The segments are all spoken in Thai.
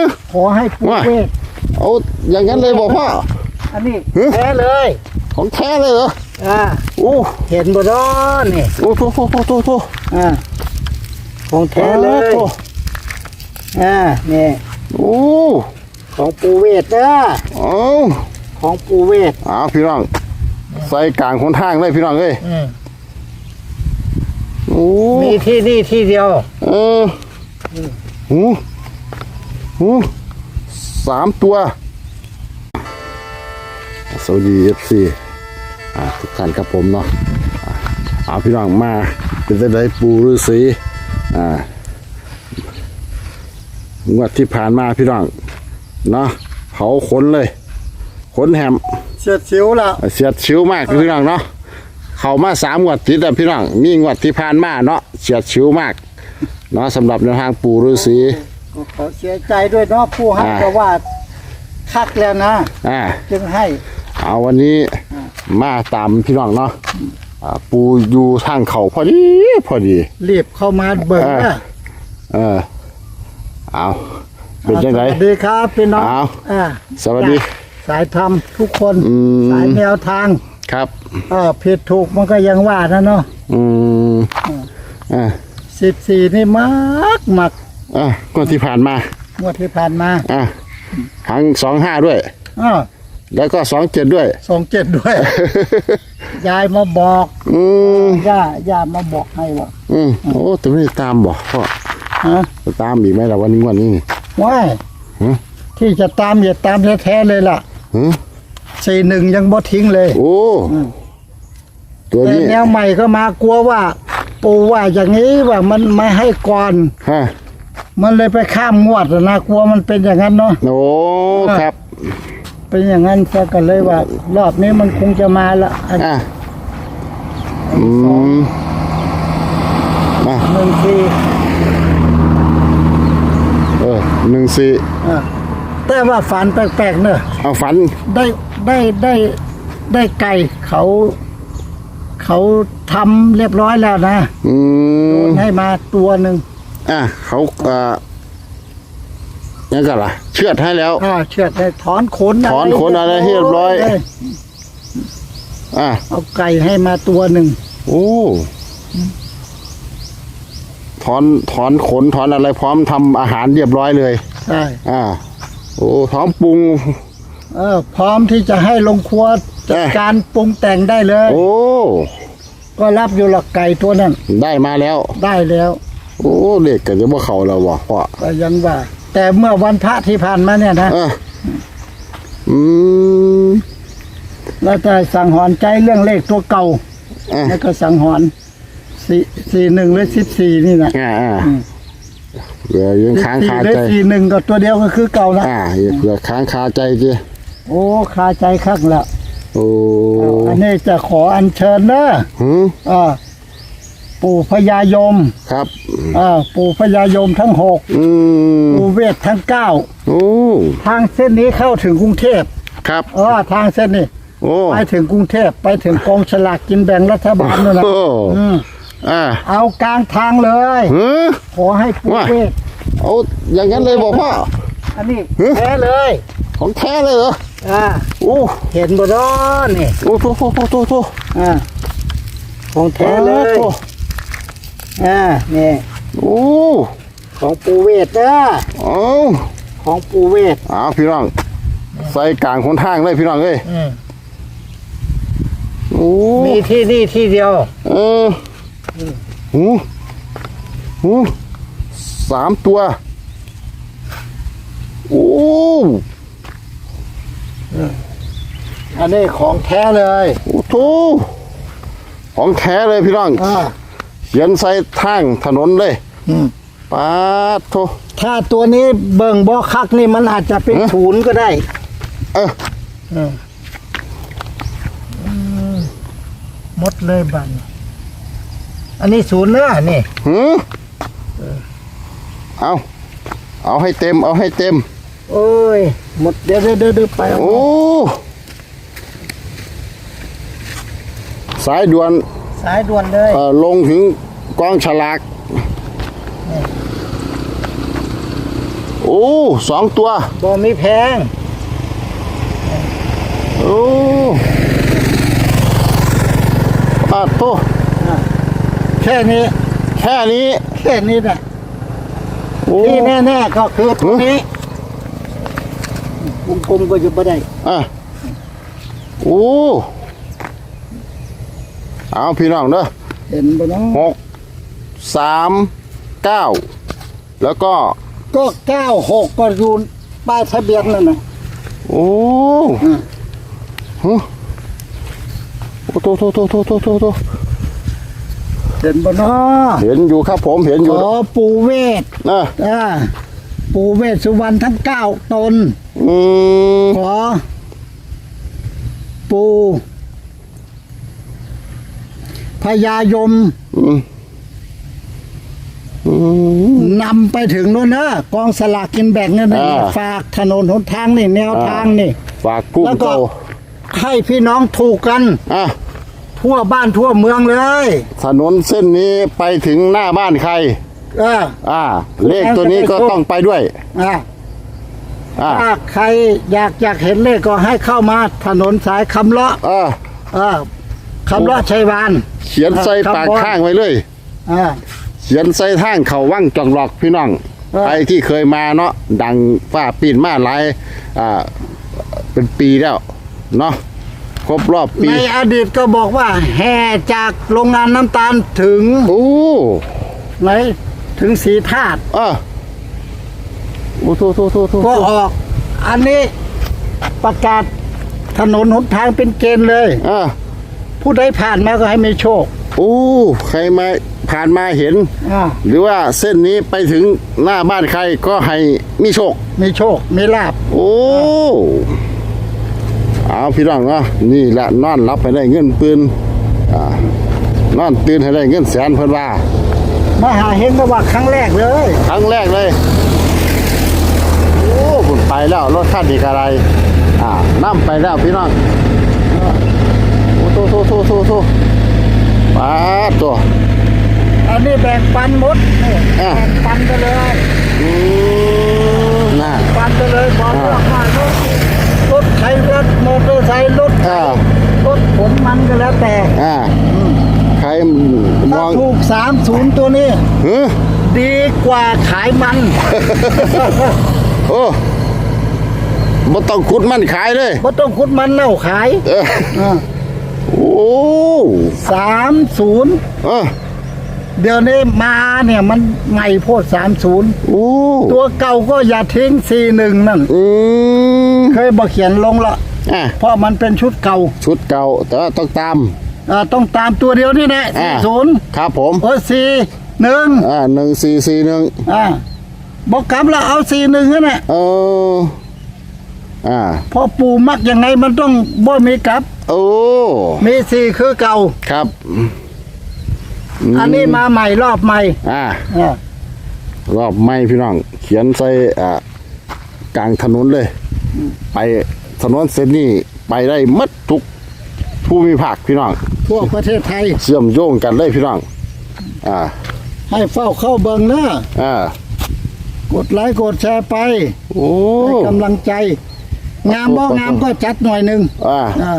อขอให้ปู่ว่าเวทเอาอย่างนั้นเลยบอกพ่อ อันนี้ฮะแท้เลย ของแท้เลยเหรออ่าโอ้เห็นบ่ดอนี่โอ้โถโถโถโถโถอ่าของแท้เลยโอ้อ่านี่โอ้ของปู่เวทนะเอาของปู่เวทเอาพี่น้องใส่กลางคนทางเลยพี่น้องเอ้ยอืมโอ้มีที่นี่ที่เดียว เออหู หูสามตัว สวัสดีเอฟซีอ่าทุกท่านครับผมเนาะอ่าเอาพี่น้องมา เป็นได้ไดปูฤาษีอ่างวดที่ผ่านมาพี่น้องเนาะเผาขนเลยขนแฮมเสียดสิวละเสียดชิวมากพี่น้องเนาะเข้ามาสามงวดติดแล้วพี่น้องมีงวดที่ผ่านมาเนาะเสียดชิวมากเนาะสำหรับแนวทางปูฤาษี ก็ขอเสียใจด้วยเนาะผู้ให้อ่าก็ว่าคักแล้วนะอ่าจึงให้ เอาวันนี้มาตามพี่น้องเนาะอ่าปูอยู่ทางเขาพอดีพอดีรีบเข้ามาเบิ่งนะเออเอาเป็นยังไงสวัสดีครับพี่น้องอ้าวอ่าสวัสดี สายธรรมทุกคนอืม สายแนวทางครับ เออผิดถูกมันก็ยังว่านะเนาะอืมอ่า สิบสี่นี่มักมัก อะงวดที่ผ่านมางวดที่ผ่านมาอะทั้งสองห้าด้วย อ้าวแล้วก็สองเจ็ดด้วย สองเจ็ดด้วย ยายมาบอกอืมย่าย่ามาบอกให้ว่าอืมโอ้แต่ไม่ได้ตามบอกพ่อฮะจะตามอีกไหมล่ะวันนี้วันนี้นี่ว้ายฮะที่จะตามอย่าตามแท้ๆเลยล่ะฮะสี่หนึ่งยังบ่ทิ้งเลย โอ้ตัวแต่นี้แนวใหม่ก็มากลัวว่า ปูว่าอย่างนี้ว่ามันไม่ให้ก่อน ฮะ มันเลยไปข้ามงวดอะนะกลัวมันเป็นอย่างนั้นเนาะ โอ้ครับ เป็นอย่างนั้นซะก็เลยว่า รอบนี้มันคงจะมาละอันอะอืมมาหนึ่งทีเออหนึ่งสี่อะแต่ว่าฝันแปลกๆเนอะเอาฝัน ได้ได้ได้ได้ไก่เขา เขาทำเรียบร้อยแล้วนะอืโดมนให้มาตัวหนึ่ง อะเขาเอ่อยังกันล่ะ เชือดให้แล้ว อ่าเชือดให้ถอนขนถอนขนอะไรให้เรียบร้อยเลอะเอาไก่ให้มาตัวหนึ่งโอ้ถอนถอนขนถอนอะไรพร้อมทำอาหารเรียบร้อยเลย ใช่อ่า โอ้พร้อมปรุง เออ พร้อมที่จะให้ลงครัวจัดเอ้ยการปรุงแต่งได้เลย โอ้ ก็รับอยู่หลักไก่ตัวนั้นได้มาแล้ว ได้แล้ว โอ้เด็กกันจะว่าเขาแล้ววะพ่อก็ยังว่า แต่เมื่อวันพระที่ผ่านมาเนี่ยนะอะอืมเราจะสังหรณ์ใจเรื่องเลขตัวเก่าอะแล้วก็สังหรณ์สี่สี่หนึ่งหรือสิบสี่นี่นะอ่าอ่าเหลือยังค้างสี่คาหรือใจ สี่หนึ่งก็ตัวเดียวก็คือเก่าละอ่าเหลือค้างคาใจจีโอ้คาใจข้างละโอ้อันนี้จะขออัญเชิญเนอะหืม อ่า ปู่พญายมครับอ่าปู่พญายมทั้งหกอืมปู่เวททั้งเก้าโอ้ทางเส้นนี้เข้าถึงกรุงเทพครับ เออทางเส้นนี้โอ้ไปถึงกรุงเทพไปถึงกองฉลากกินแบ่งรัฐบาลนั่นแหละโอ้อืมอ่าเอากลางทางเลยหือขอให้ปู่ว่า เวทเอาอย่างนั้นเลยบอกพ่อ อันนี้ฮะแท้เลยของแท้เลยเหรออ่าโอ้เห็นบ่ดอนี่โอ้โถโถโถโถโถอ่าของแท้เลยโอ้ อ่านี่โอ้ของปู่เวทนะเอาของปู่เวทเอาพี่น้อง ใส่กลางคนทางเลยพี่น้องเอ้ยอืมโอ้มีที่นี่ที่เดียว เออหูหูสามตัว โอ้อันนี้ของแท้เลย โอ้โถของแท้เลยพี่น้องอ่า เขียนใส่ทางถนนเลยอืม ปาดโถถ้าตัวนี้เบิ่งบ่คักนี่มันอาจจะเป็นฮะศูนย์ก็ได้ เออหมดเลยบัน อันนี้ศูนย์เนอะนี่ หือเอาเอาให้เต็ม เอาให้เต็ม โอ้ย หมดเดี๋ยวเดี๋ยวเดี๋ยวเดี๋ยวไปเอาโอ้ สายด่วน สายด่วนเลยเอ่อลงถึงกองฉลาก โอ้สองตัว บ่มีแพงโอ้ปาดโตแค่นี้แค่นี้ แค่นี้แหละโอ้ที่แน่ๆก็คือตรงนี้วงกลมก็จะไม่ได้อะโอ้ เอาพี่น้องเด้อเห็นบ่เนาะหกสามเก้าแล้วก็ก็เก้าหกก็อยู่ป้ายทะเบียนนั่นนะโอ้อืมฮะโอ้โตโตโตโตโตโตโตเห็นบ่เนาะเห็นอยู่ครับผมเห็นอขยู่อปูเวทนะอ่าปูเวทสุวรรณทั้งเก้าตนอืมขอปู พญายมอืมอืม นำไปถึงโน่นนะกองสลากกินแบ่งนั่นนะอ่า ฝากถนนหนทางนี่แนวทางนี่ ฝากกุ้งแล้วก็โตให้พี่น้องถูกกัน อะทั่วบ้านทั่วเมืองเลยถนนเส้นนี้ไปถึงหน้าบ้านใคร เออ อ่า เลขตัวนี้ก็ต้องไปด้วย อะอ่าถ้าใครอยากอยากเห็นเลขก็ให้เข้ามาถนนสายคำเลาะอ่าเออ คำเลาะชัยวานเขียนใส่ปากข้างไว้เลย อ่า เขียนใส่ทางเขาว่างจองหลอกพี่น้องเออ ใครที่เคยมาเนาะดังฝ้าปีนมาหลายอ่าเป็นปีแล้วเนาะครบรอบปีในอดีตก็บอกว่า แห่จากโรงงานน้ำตาลถึงโอ้ไหนถึงสีธาตุอะโอ้โทโทโทโทก็ออก อันนี้ประกาศถนนหนทางเป็นเกณฑ์เลยอะ ผู้ใดผ่านมาก็ให้มีโชคโอ้ใครมาผ่านมาเห็น อ่าหรือว่าเส้นนี้ไปถึงหน้าบ้านใครก็ให้มีโชค มีโชค มีลาบ โอ้ เอาพี่น้องเนาะนี่แหละนอนรับให้ได้เงินปืนอ่านอนตื่นให้ได้เงินแสนเพิ่นว่า มาหาเฮงก็ว่าครั้งแรกเลย ครั้งแรกเลย โอ้ผมไปแล้วรถคันนี้กอะไร อ่านั่ไปแล้วพี่น้อง โอ้โตโตโตโตโตป้าดตัว อันนี้แบ่งปันหมดนี่อะ แบ่งปันไปเลยอืมน่า ปันไปเลยบอกอ่า ว่ารถรถใครรถมอเตอร์ไซค์รถอ่ารถขนมันก็แล้วแต่อ่าใครมถ้าองถูกสามศูนย์ตัวนี้ เฮ้อดีกว่าขายมันโอ้บ่ต้องขุดมันขายเลยบ่ต้องคุดมันเน่าขายเออ โอ้สามศูนย์เออเดี๋ยวนี้มาเนี่ยมันใหม่โพดสามศูนย์โอ้ตัวเก่าก็อย่าทิ้งสี่หนึ่งนั่นอืมเคยบอกเขียนลงละอะเพราะมันเป็นชุดเก่าชุดเก่าแต่ว่าต้องตาม อ่าต้องตามตัวเดียวนี่แหละอ่า สี่ศูนย์ครับผมโอ้สี่หนึ่งอ่าหนึ่งสี่สี่หนึ่งอ่าบอกกลับแล้วเอาสี่หนึ่งนั่นแหละเอออ่า เพอปู่มักยังไงมันต้องบ่มีกลับ โอ้ มีสี่คือเก่า ครับอันนี้มาใหม่รอบใหม่อ่า อ่ารอบไม่พี่น้อง เขียนใส่อ่ากลางถนนเลย ไปถนนเส้นนี้ไปได้หมัดทุกภูมิภาคพี่น้อง ทั่วประเทศไทย เชื่อมโยงกันเลยพี่น้อง อ่า ให้เฝ้าเข้าเบิงนะอ่า กดไลค์กดแชร์ไปโอ้ ให้กำลังใจ งามบ่งามก็จัดหน่อยหนึ่งอ่า อ่า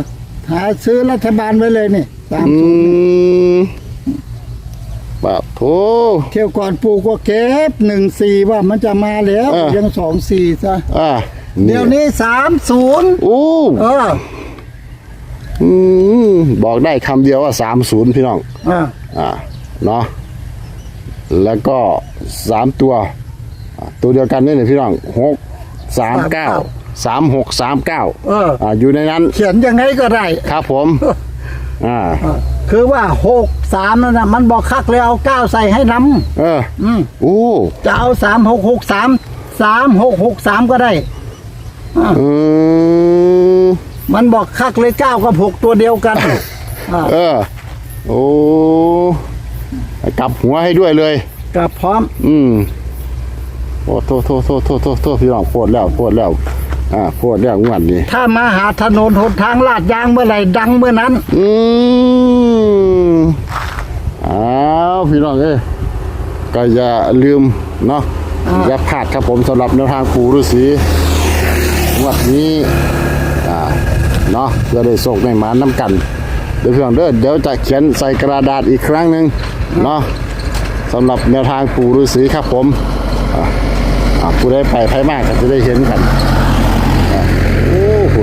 หาซื้อรัฐบาลไว้เลยนี่สามอืศูนย์มปะโถ เที่ยวก่อนปู่ก็เก็บหนึ่งสี่ว่ามันจะมาแล้วเออ ยังสองสี่ซะอ่าเดี๋ยวนี้สามศูนย์โอ้เอออืมบอกได้คำเดียวว่าสามศูนย์พี่น้อง อ่าอ่า เนาะ แล้วก็สามตัวอ่าตัวเดียวกันนี่เลยพี่น้องหกสามเก้า สามหกสามเก้าเอออ่าอยู่ในนั้น เขียนยังไงก็ได้ ครับผม อ่าเออคือว่าหกสามนั่นนะมันบอกคักเลยเอาเก้าใส่ให้น้เออำอืมโอ้จะเอาสามหกหกสามสามหกหกสามก็ได้อืมมันบอกคักเลยเก้ากับหกตัวเดียวกันอ่าเออ โอ้กลับหัวให้ด้วยเลย กับพร้อม อืมโอ้โทษโทษโทษโทษโทษโทษพี่น้องโพดแล้วโพดแล้ว อ่าโพดแล้วงวดนี้ ถ้ามาหาถนนหนทางลาดยางเมื่อไหร่ดังเมื่อนั้น อืมอ้าวพี่น้องเอ้ยก็อย่าลืมเนาะอ่าอย่าพลาดครับผมสำหรับแนวทางปู่ฤาษีงวดนี้อ่าเนาะเพื่อได้โชคได้หมาน้ำกัน เดี๋ยวเพื่อนเด้อเดี๋ยวจะเขียนใส่กระดาษอีกครั้งหนึ่งเนาะสำหรับแนวทางปู่ฤาษีครับผมอ่าอ่าผู้ได้ไปไปมากก็จะได้เห็นกันอ่า โอ้โห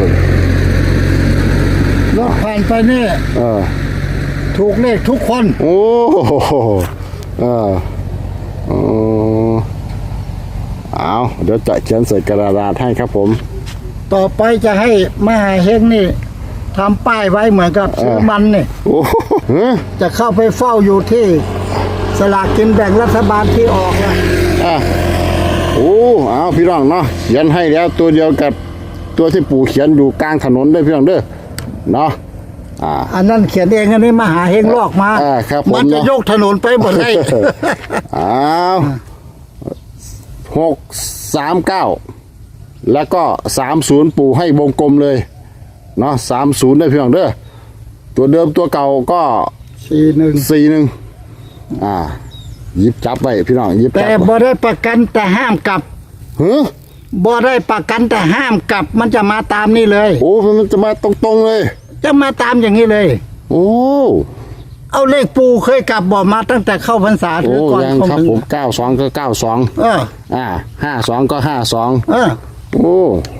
รถผ่านไปนี่เออถูกเลขทุกคน โอ้โหเออเออเอาเดี๋ยวจะเขียนใส่กระดาษให้ครับผม ต่อไปจะให้มหาเฮงนี่ทำป้ายไว้เหมือนกับซื้อมันนี่โอ้โหเฮ้ยจะเข้าไปเฝ้าอยู่ที่สลากกินแบ่งรัฐบาลที่ออกนะอะโอ้เอาพี่น้องเนาะเขียนให้แล้วตัวเดียวกับ ตัวที่ปู่เขียนอยู่กลางถนนด้วยพี่น้องเด้อเนาะอ่า อันนั้นเขียนเองอันนี้มหาเฮงลอกมาอ่าครับผมมันจะเนอะยกถนนไปหมดเลยเอาหกสามเก้าแล้วก็สามศูนย์ปู่ให้วงกลมเลยเนาะสามศูนย์ได้พี่น้องเด้อตัวเดิมตัวเก่าก็สี่หนึ่งสี่หนึ่งอ่าหยิบจับไว้พี่น้องหยิบแต่จับบ่ได้ประกันแต่ห้ามกลับเฮ้อ บ่ได้ประกันแต่ห้ามกลับ มันจะมาตามนี่เลย โอ้มันจะมาตรงๆเลย จะมาตามอย่างนี้เลย โอ้เอาเลขปูเคยกลับบ่มาตั้งแต่เข้าพรรษาหรืโอ้อก่อนยังเข้าครับพรรผมษาเก้าสองก็เก้าสองเออ อ่าห้าสองก็ห้าสองเออ โอ้เ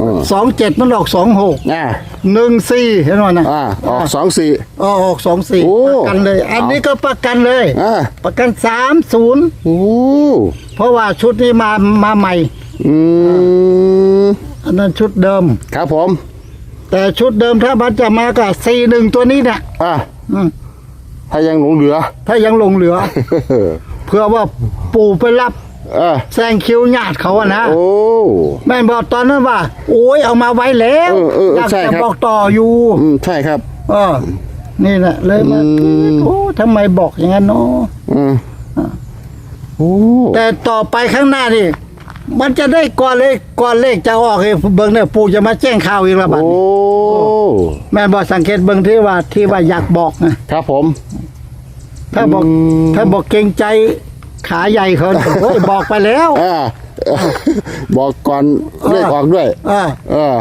ออสองเจ็ดมันออกสองหกอ่าหนึ่งสี่เห็นไหมนะอ่าออกสองสี่เออออกสองสี่โอ้ ประกันเลย อันนี้ก็ประกันเลย อ่าประกันสามศูนย์โอ้เพราะว่าชุดนี้มามาใหม่ อืมอันนั้นชุดเดิม ครับผมแต่ชุดเดิมถ้ามันจะมาก็สี่หนึ่งตัวนี้เนี่ยอ่าอืมถ้ายังหลงเหลือ ถ้ายังหลงเหลือ เพื่อว่าปู่ไปรับ เออแซงคิวญาติเขาอะนะโอ้ แม่นบอกตอนนั้นว่า โอ้ยเอามาไว้แล้วเออเออเอออยากใช่จะครับ บอกต่ออยู่อืมใช่ครับ เออนี่แหละเลยมาอืม โอ้ทำไมบอกอย่างนั้นเนาะอืมโอ้แต่ต่อไปข้างหน้านี่มันจะได้ก่อนเลขก่อนเลขจะออกเองเบิ่งเนี่ยปู่จะมาแจ้งข่าวอีกแล้วบัดโอ้นี้แม่นบอกสังเกตเบิ่งที่ว่าที่ว่าอยากบอกนะครับผม ถ้าบอก อืม ถ้าบอกเกรงใจ ขาใหญ่เขาเฮ้ยบอกไปแล้วอ่าบอกก่อนเลขออกด้วยเออเออ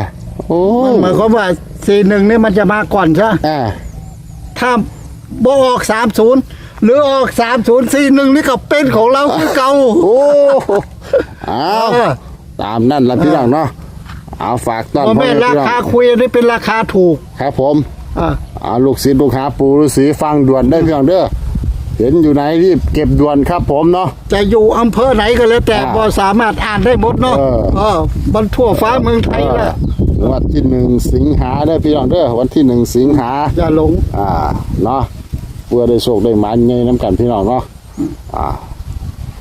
โอ้หมายความว่าสี่หนึ่งนี่มันจะมาก่อนใช่ไหมอ่าถ้าบออกสามศูนย์หรือออกสามศูนย์สี่หนึ่งนี่ก็เป็นของเราคือเก่าโอ้เอาเออตามนั่นละพี่น้องเนาะเอาฝากต้อนเพราะพ่อแม่แม่ราพี่น้องคาคุยอันนี้เป็นราคาถูก ครับผมอ่าเอาลูกศิษย์ลูกหาปู่ฤาษีฟังด่วนได้พี่น้องเด้อ เห็นอยู่ไหนรีบเก็บด่วนครับผมเนาะ จะอยู่อำเภอไหนก็แล้วแต่อ่าพอสามารถอ่านได้หมดเนาะเออ เออมันทั่วฟ้าเมืองไทยแหละเออวันที่หนึ่งสิงหาได้อพี่น้องเด้อวันที่หนึ่งสิงหา อย่าหลง อ่าเนาะเพื่อได้โชคได้หมานใหญ่น้ำกันพี่น้องเนาะอ่า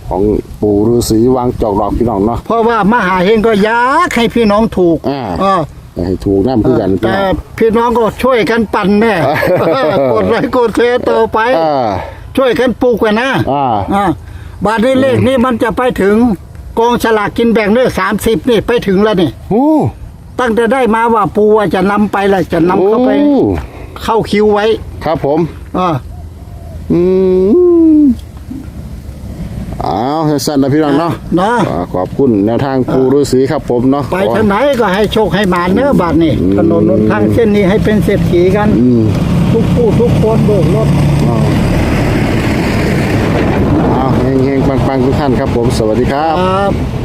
ของปู่ฤาษีวางจอกดอกพี่น้องเนาะ เพราะว่ามหาเฮงก็อยากให้พี่น้องถูกอ่า เออให้ถูกน้ำคือกันพี่แต่น้อง พี่น้องก็ช่วยกันปั่นแน่เออ กดไลค์กดแชร์ต่อไป อ่า ช่วยกันปลูกกันนะอ่า อ่าบาทนี้เลขนี้มันจะไปถึงกองฉลากกินแบ่งเนื้อสามสิบนี่ไปถึงแล้วนี่ โอ้ตั้งแต่ได้มาว่าปูว่าจะนำไปละจะนำเข้าไป โอ้เข้าคิวไว้ครับผม อ่า อืมเอาให้สั้นนะพี่น้องเนาะเนาะ อ่าขอบคุณแนวทางปู่ฤาษีครับผมเนาะไปทางไหนก็ให้โชคให้หมานเนื้อบาทนี่ถนนหนทางเส้นนี้ให้เป็นเศรษฐีกัน อืม ทุกผู้ทุกคนโบกรถ เฮงๆปังๆทุกท่านครับผมสวัสดีครับครับ